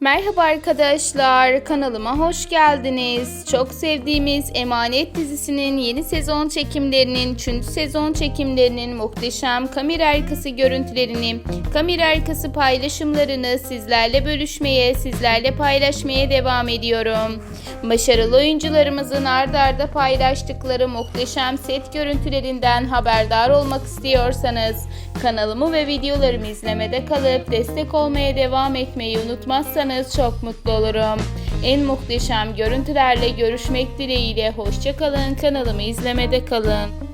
Merhaba arkadaşlar, kanalıma hoş geldiniz. Çok sevdiğimiz Emanet dizisinin yeni sezon çekimlerinin, 3. sezon çekimlerinin muhteşem kamera arkası görüntülerini, kamera arkası paylaşımlarını sizlerle bölüşmeye, sizlerle paylaşmaya devam ediyorum. Başarılı oyuncularımızın ard arda paylaştıkları muhteşem set görüntülerinden haberdar olmak istiyorsanız kanalımı ve videolarımı izlemede kalıp destek olmaya devam etmeyi unutmazsanız çok mutlu olurum. En muhteşem görüntülerle görüşmek dileğiyle hoşçakalın kanalımı izlemede kalın.